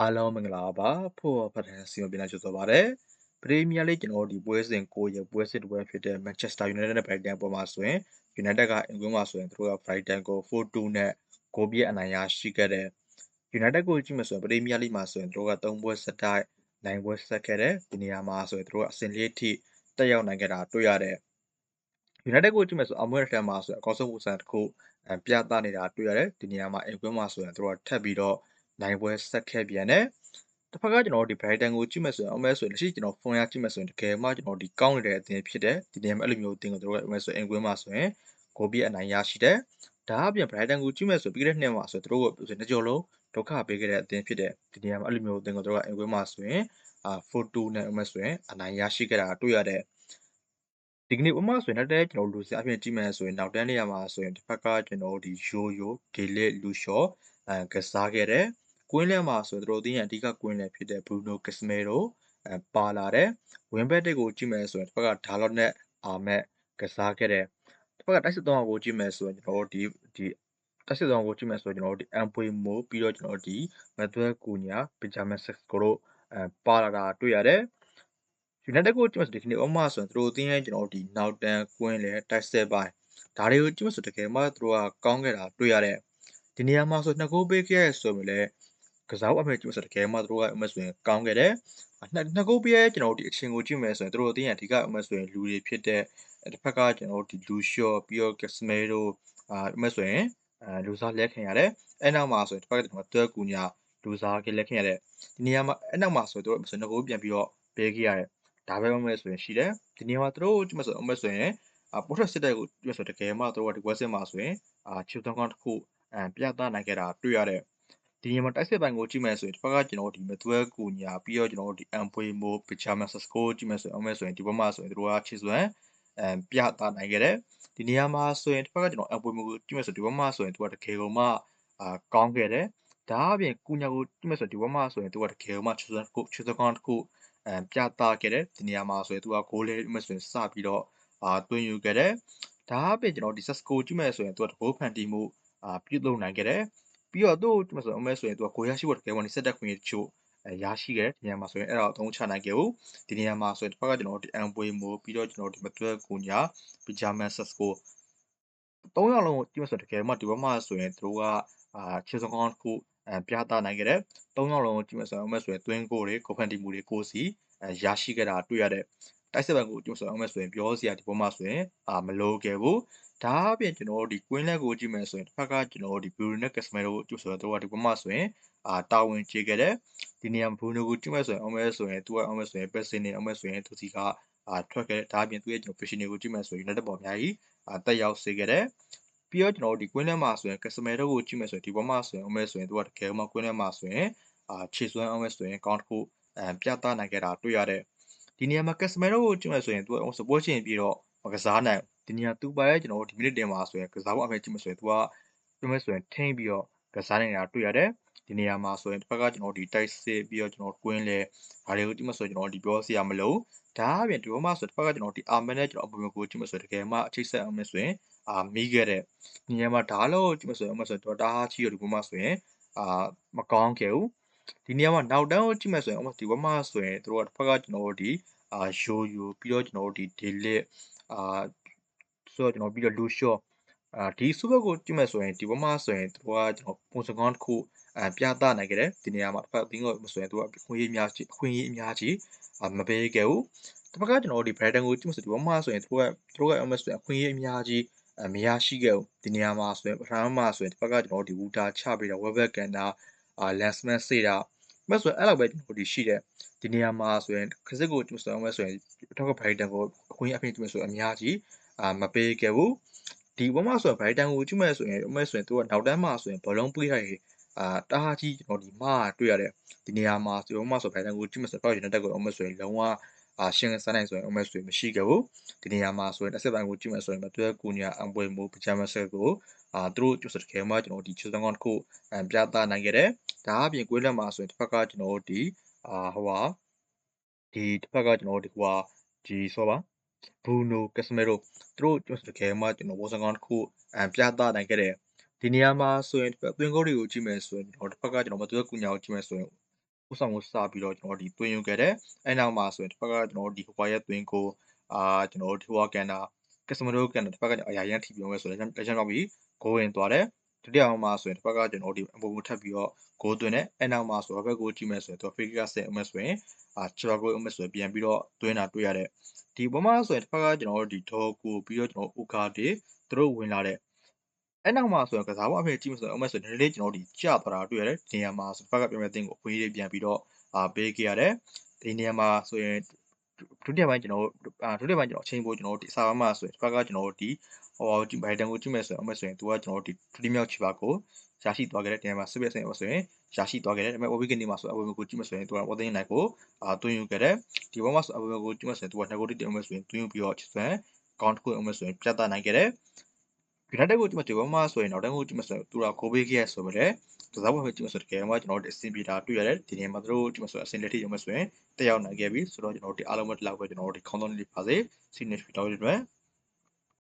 အားလုံးမင်္ဂလာပါဖို့ဖတ်တဲ့စီမံပြနေကြဆိုပါတယ်ပရီးမီးယားလိကျွန်တော်ဒီပွဲစဉ်ကိုရပွဲစစ်တစ်ပွဲဖြစ်တဲ့ Manchester United နဲ့ Brighton ပေါ်မှာဆိုရင် United ကအင်ကွင်းမှာဆိုရင်သူတို့က Brighton ကို4-2နဲ့ဂိုးပြည့်အနိုင်ရရှိခဲ့တဲ့ United ကိုကြည့်မှဆိုရင်ပရီးမီးယားလိမှာဆိုရင်သူတို့က3ပွဲဆက်တိုက်နိုင်ပွဲဆက်ခဲ့တဲ့ဒီနေရာမှာဆိုရင်သူတို့ကအဆင့်လေးထိတက်ရောက်နိုင်ခဲ့တာတွေ့ရတဲ့ United ကိုကြည့်မယ်ဆိုအမွေးထက်မှာဆိုရင်အကောင်းဆုံးပုံစံတစ်ခုပြသနေတာတွေ့ရတယ်ဒီနေရာမှာအင်ကွင်းမှာဆိုရင်သူတို့ကထပ်ပြီးတော့ နိုင်ပွဲဆက်ခဲ့ပြန်တယ်တစ်ဖက်ကကျွန်တော်တို့ဒီ Brighton ကိုကြည့်မယ်ဆိုရင်အမဲဆိုရင်လက်ရှိကျွန်တော်ဖုန်းရကြည့်မယ်ဆိုရင်တကယ်မှကျွန်တော်ဒီကောင်းနေတဲ့အသင်းဖြစ်တယ်ဒီနေရာမှာအဲ့လိုမျိုးအသင်းကိုတို့ကအမဲဆိုရင်အင်ကွင်းမှာဆိုရင်ဂိုးပြအနိုင်ရရှိတယ်ဒါအပြင် Brighton ကိုကြည့်မယ်ဆိုပြီးတဲ့နှစ်မှာဆိုတို့ကနှစ်ကြော်လုံးဒုက္ခပေးခဲ့တဲ့အသင်းဖြစ်တယ်ဒီနေရာမှာအဲ့လိုမျိုးအသင်းကိုတို့ကအင်ကွင်းမှာဆိုရင်အာ4-2နဲ့အမဲဆိုရင်အနိုင်ရရှိခဲ့တာတွေ့ရတဲ့ဒီကနေ့ဥမာဆိုရင်လည်းကျွန်တော်လူစားအဖြစ်ကြည့်မယ်ဆိုရင်နောက်တန်းနေရာမှာဆိုရင်တစ်ဖက်ကကျွန်တော်ဒီယိုယိုဂေလစ်လူရှော့အဲကစားခဲ့တယ် ကွင်းလဲမှာဆိုတော့တို့ရဲ့အဓိကကွင်းလဲဖြစ်တဲ့ Bruno Casemiro အဲပါလာတယ်ဝင်းဘက်တွေကိုကြည့်မယ်ဆိုရင်တစ်ဖက်ကဒါလော့နဲ့အာမက်ကစားခဲ့တယ်တစ်ဖက်ကတိုက်စစ်သုံးအောင်ကိုကြည့်မယ်ဆိုရင်ကျွန်တော်တို့ဒီဒီတက်စစ်ဆောင်ကိုကြည့်မယ်ဆိုရင်ကျွန်တော်တို့ဒီ Embuemo ပြီးတော့ကျွန်တော်တို့ဒီ Manuel Cunha Benjamin Sesko တို့အဲပါလာတာတွေ့ရတယ် United ကိုကြည့်မယ်ဆိုဒီကနေ့ဥပမာဆိုရင်သူတို့အသင်းရဲ့ကျွန်တော်တို့ဒီနောက်တန်းကွင်းလဲတိုက်ဆက်ပိုင်းဒါတွေကိုကြည့်မယ်ဆိုတကယ်မှသူတို့ကကောင်းခဲ့တာတွေ့ရတဲ့ဒီနေရာမှာဆိုနှစ်ဂိုးပေးခဲ့ဆိုရင်လည်း ကစားအမေကြည့်မယ်ဆိုတကယ်မှသူတို့ကအမေဆိုရင်ကောင်းခဲ့တယ်နှစ်နှစ်ဂိုးပေးကျွန်တော်တို့ဒီအချင်းကိုကြည့်မယ်ဆိုရင်သူတို့အသင်းရဲ့အဓိကအမေဆိုရင်လူတွေဖြစ်တဲ့တစ်ဖက်ကကျွန်တော်တို့ဒီလူရှော့ပြီးတော့ Casemiro အာအမေဆိုရင်အဲလူစားလက်ခံရတယ်အဲ့နောက်မှာဆိုရင်တစ်ဖက်ကကျွန်တော်တွဲကူညာလူစားကလက်ခံရတဲ့ဒီနေရာမှာအဲ့နောက်မှာဆိုတော့ဆိုနှစ်ဂိုးပြန်ပြီးတော့ပေးခဲ့ရတယ်ဒါပဲမဲ့ဆိုရင်ရှိတယ်ဒီနေရာမှာသူတို့ကြည့်မဆိုအမဆိုရင်အပိုထက်စစ်တဲ့ကိုကြည့်မဆိုတကယ်မှသူတို့ကဒီဝက်စစ်မှာဆိုရင်အာချီတုံးကောင်းတစ်ခုအပြသနိုင်ခဲ့တာတွေ့ရတဲ့ ဒီနေရာမှာတိုက်စစ်ပိုင်းကိုကြည့်မယ်ဆိုရင်တစ်ဖက်ကကျွန်တော်တို့ဒီမသွဲကူညာပြီးတော့ကျွန်တော်တို့ဒီအမ်ပွေမိုပီချာမန်ဆစကိုကြည့်မယ်ဆိုရင်အမဆိုရင်ဒီဘက်မှာဆိုရင်သူတို့ကချီစွမ်းအပြသနိုင်ခဲ့တယ်ဒီနေရာမှာဆိုရင်တစ်ဖက်ကကျွန်တော်အမ်ပွေမိုကိုကြည့်မယ်ဆိုဒီဘက်မှာဆိုရင်သူကတကယ်ကိုမှအာကောင်းခဲ့တယ်ဒါအပြင်ကူညာကိုကြည့်မယ်ဆိုဒီဘက်မှာဆိုရင်သူကတကယ်ကိုမှချီစွမ်းတစ်ခုချီစွမ်းကောင်းတစ်ခုအဲပြသခဲ့တယ်ဒီနေရာမှာဆိုရင်သူကဂိုးလေးမဆိုရင်စပြီးတော့အာတွင်းယူခဲ့တယ်ဒါအပြင်ကျွန်တော်ဒီ Sesco ကြည့်မယ်ဆိုရင်သူကတဘောဖန်တီမှုအာပြုလုပ်နိုင်ခဲ့တယ် ပြီးတော့သူ့ကြည့်မယ်ဆိုရင်အမဲဆိုရင်သူကဂိုးရရှိဖို့တကယ်ဝင်စက်တက်ခွင့်တချို့အဲရရှိခဲ့ဒီနေရာမှာဆိုရင်အဲ့ဒါအသုံးချနိုင်ခဲ့ဘူးဒီနေရာမှာဆိုရင်တစ်ဖက်ကကျွန်တော်ဒီ Amway မို့ပြီးတော့ကျွန်တော်ဒီမတွဲကူညာပြီး German Sesco သုံးယောက်လုံးကြည့်မယ်ဆိုတကယ်မှဒီဘက်မှာဆိုရင်သူတို့ကအာခြေစုံကောင်းတစ်ခုအဲပြသနိုင်ခဲ့တယ်။သုံးယောက်လုံးကြည့်မယ်ဆိုရင်အမဆိုရင်တွင်းကိုတွေကိုဖန်တီမူတွေကိုစီအဲရရှိခဲ့တာတွေ့ရတဲ့ တိုက်စစ်ဘက်ကိုကြည့်ဆိုရင်အမဆိုရင်ပြောစရာဒီပေါ်မှာဆိုရင်အာမလိုခဲ့ဘူး။ဒါအပြင်ကျွန်တော်တို့ဒီကွင်းလက်ကိုကြည့်မယ်ဆိုရင်တစ်ဖက်ကကျွန်တော်တို့ဒီ Bruno နဲ့ Casemiro ကိုကြည့်ဆိုတော့တို့ကဒီပေါ်မှာဆိုရင်အာတာဝန်ကျေခဲ့တယ်။ဒီနေရာ Bruno ကိုကြည့်မယ်ဆိုရင်အမဆိုရင်သူကအမဆိုရင် Pessing နဲ့အမဆိုရင်သူစီကအာထွက်ခဲ့ဒါအပြင်သူရဲ့ကျွန်တော် position တွေကိုကြည့်မယ်ဆိုရင် United ပေါ်အများကြီးအာတက်ရောက်စေခဲ့တယ်။ပြီးတော့ကျွန်တော်တို့ဒီကွင်းထဲမှာဆိုရင် customer တို့ကိုကြည့်မယ်ဆိုရင်ဒီဘက်မှာဆိုရင်အမဲဆိုရင်သူကတကယ်မှကွင်းထဲမှာဆိုရင်အာခြေစွမ်းအမဲဆိုရင်ကောင်းတစ်ခုအဲပြသနိုင်ခဲ့တာတွေ့ရတဲ့ ဒီနေရာမှာ customer တို့ကိုကြည့်မယ်ဆိုရင်သူက support ချင်ပြီးတော့မကစားနိုင်ဒီနေရာသူပါရဲ့ကျွန်တော်တို့ဒီ minute တင်မှာဆိုရင်ကစားဖို့အမဲကြည့်မယ်ဆိုရင်သူကပြောမယ်ဆိုရင်ထိန်းပြီးတော့ကစားနေတာတွေ့ရတယ်ဒီနေရာမှာဆိုရင်တစ်ဖက်ကကျွန်တော်ဒီတိုက်စစ်ပြီးတော့ကျွန်တော်ကွင်းလဲဒါတွေကိုကြည့်မှဆိုရင်ကျွန်တော်ဒီပြောစရာမလိုဒါအပြင်ဒီဘက်မှာဆိုတစ်ဖက်ကကျွန်တော်ဒီအာမန်နဲ့ကျွန်တော်အပေါ်ကိုကြည့်မှဆိုတကယ်မှအချိတ်ဆက်အောင်မယ်ဆိုရင်အာမိခဲ့တဲ့ဒီနေရာမှာဓာတ်လို့ကြည့်မှဆိုရင်အမှဆိုတော့တားချီရဒီဘက်မှာဆိုရင်အာမကောင်းခဲ့ဘူး ဒီနေရာမှာနောက်တန်းကိုကြည့်မှဆိုရင်အမှဒီဘက်မှာဆိုရင်တို့ကတစ်ဖက်ကကျွန်တော်တို့ဒီအာယိုယိုပြီးတော့ကျွန်တော်တို့ဒီဒေလစ်အာဆိုတော့ကျွန်တော်ပြီးတော့လူရှော့အာဒီစုဘက်ကိုကြည့်မှဆိုရင်ဒီဘက်မှာဆိုရင်တို့ကကျွန်တော်ပုံစံကောင်းတစ်ခုအပြသနိုင်ခဲ့တယ်ဒီနေရာမှာတစ်ဖက်အသင်းကိုဆိုရင်တို့ကခွင့်ရေးအများကြီးခွင့်ရေးအများကြီးမပေးခဲ့ဘူးတစ်ဖက်ကကျွန်တော်တို့ဒီ Brighton ကိုကြည့်မှဆိုဒီဘက်မှာဆိုရင်တို့ကတို့က MS ဆိုရင်ခွင့်ရေးအများကြီးအမရရှိခဲ့ဘူးဒီနေရာမှာဆိုရင်ပထမမှာဆိုရင်တစ်ဖက်ကကျွန်တော်တို့ဒီဝူတာချပေးတာ web can တာအာလန်စ မန်စေတာမဆိုရင်အဲ့လောက်ပဲကျွန်တော်ဒီရှိတယ်ဒီနေရာမှာဆိုရင်ခစစ်ကိုကျွန်တော်ဆိုရင်ဆိုရင်အထောက်က Brighton ကိုအခွင့်အရေးအဖြစ်ကျွန်တော်ဆိုအများကြီးအာမပေးခဲ့ဘူးဒီဘက်မှာဆိုရင် Brighton ကိုကြည့်မဲ့ဆိုရင်အမဲဆိုရင်သူကနောက်တန်းမှာဆိုရင်ဘောလုံးပေးထားရင်အာတားကြီးကျွန်တော်ဒီမှာတွေ့ရတယ်ဒီနေရာမှာဒီဘက်မှာဆို Brighton ကိုကြည့်မဲ့ဆိုတော့ United ကိုအမဲဆိုရင်လုံးဝ အာရှင်းစားနိုင်ဆိုရင်အမဲဆိုရင်မရှိခဲ့ဘူးဒီနေရာမှာဆိုရင်တစ်ဆက်ပိုင်းကိုကြည့်မဲ့ဆိုရင်မတွဲကူညာအပွဲမိုးပကြမ်းမဆက်ကိုအာသူတို့ကျစတကယ်မှကျွန်တော်ဒီချစ်စံကောင်တစ်ခုအပြသနိုင်ခဲ့တယ်ဒါအပြင်ကွေးလက်မှာဆိုရင်တစ်ဖက်ကကျွန်တော်တို့ဒီအာဟိုဟာဒီတစ်ဖက်ကကျွန်တော်တို့ဒီဟိုဟာဒီဆိုပါဘရူနိုကက်စမီရိုသူတို့ကျစတကယ်မှကျွန်တော်ဝစံကောင်တစ်ခုအပြသနိုင်ခဲ့တယ်ဒီနေရာမှာဆိုရင်သွင်းကုန်းတွေကိုကြည့်မယ်ဆိုရင်ကျွန်တော်တစ်ဖက်ကကျွန်တော်မသွဲကူညာကိုကြည့်မယ်ဆိုရင် ပို့ဆောင်မှုစပြီးတော့ကျွန်တော်ဒီသွင်းယူခဲ့တယ်အဲ့နောက်မှာဆိုရင်တစ်ဖက်ကကျွန်တော်ဒီဟိုပါရဲ့သွင်းကိုအာကျွန်တော်ဒီဟိုပါကန်တာကစတမာတို့ကန်တာတစ်ဖက်ကအရာရန်ထိပြောမယ်ဆိုတော့လက်ချမ်းတော့ပြီးဂိုးဝင်သွားတယ်ဒုတိယအောင်မှာဆိုရင်တစ်ဖက်ကကျွန်တော်ဒီအပေါ်ကိုထပ်ပြီးတော့ဂိုးသွင်းတယ်အဲ့နောက်မှာဆိုတော့ဘက်ကိုကြည့်မယ်ဆိုရင်သူ fake ကဆက်အောင်မယ်ဆိုရင်အာချာကိုအောင်မယ်ဆိုရင်ပြန်ပြီးတော့သွင်းတာတွေ့ရတယ်ဒီပေါ်မှာဆိုရင်တစ်ဖက်ကကျွန်တော်တို့ဒီဒေါ်ကိုပြီးတော့ကျွန်တော်ဥကာတေသူတို့ဝင်လာတဲ့ အဲ့နောက်မှာဆိုရင်ကစားပေါ်အဖေကြည့်မဆိုရင်အမဆိုနည်းနည်းလေးကျွန်တော်ဒီကြသွားတာတွေ့ရတယ်ဒီနေရာမှာဆိုဘက်ကပြောမဲ့အသင်းကိုအခွင့်အရေးပြန်ပြီးတော့အာပေးခဲ့ရတယ်ဒီနေရာမှာဆိုရင်ဒုတိယပိုင်းကျွန်တော်တို့အာဒုတိယပိုင်းကျွန်တော်အချိန်ပိုကျွန်တော်တို့ဒီစာဘာမှာဆိုရင်ဘက်ကကျွန်တော်တို့ဒီဟိုဒီဘိုင်တန်ကိုကြည့်မယ်ဆိုရင်အမဆိုရင်သူကကျွန်တော်တို့ဒီဒုတိယမြောက်ချီပါကိုရရှိသွားခဲ့တဲ့ဒီနေရာမှာစစ်ပဲဆင်အောင်ဆိုရင်ရရှိသွားခဲ့တယ်ဒါပေမဲ့ OB ကနေမှာဆိုအဝေကိုကြည့်မယ်ဆိုရင်သူကဝတ်သိန်းနိုင်ကိုအာတွင်းယူခဲ့တယ်ဒီဘက်မှာဆိုအဝေကိုကြည့်မယ်ဆိုရင်သူကနှစ်ကိုတိတင်အောင်ဆိုရင်တွင်းယူပြီးတော့ချစ်စွမ်းကောင်းတစ်ခုအောင်ဆိုရင်ပြတ်သားနိုင်ခဲ့တယ် United ကိုကြည့်မှဒီဘက်မှာဆိုရင်နောက်တန်းကိုကြည့်မှဆိုသူတို့ကိုပေးခဲ့ဆိုပေမဲ့ကစားပွဲပဲကြည့်မှဆိုတကယ်မှကျွန်တော်တို့အဆင်ပြေတာတွေ့ရတယ်ဒီနေ့မှာသူတို့ကြည့်မှဆိုအဆင်လက်ထိရုံမဲ့ဆိုရင်တက်ရောက်နိုင်ခဲ့ပြီဆိုတော့ကျွန်တော်တို့ဒီအားလုံးပဲဒီလောက်ပဲကျွန်တော်တို့ဒီ content လေးပါစေ signature တောင်းရတဲ့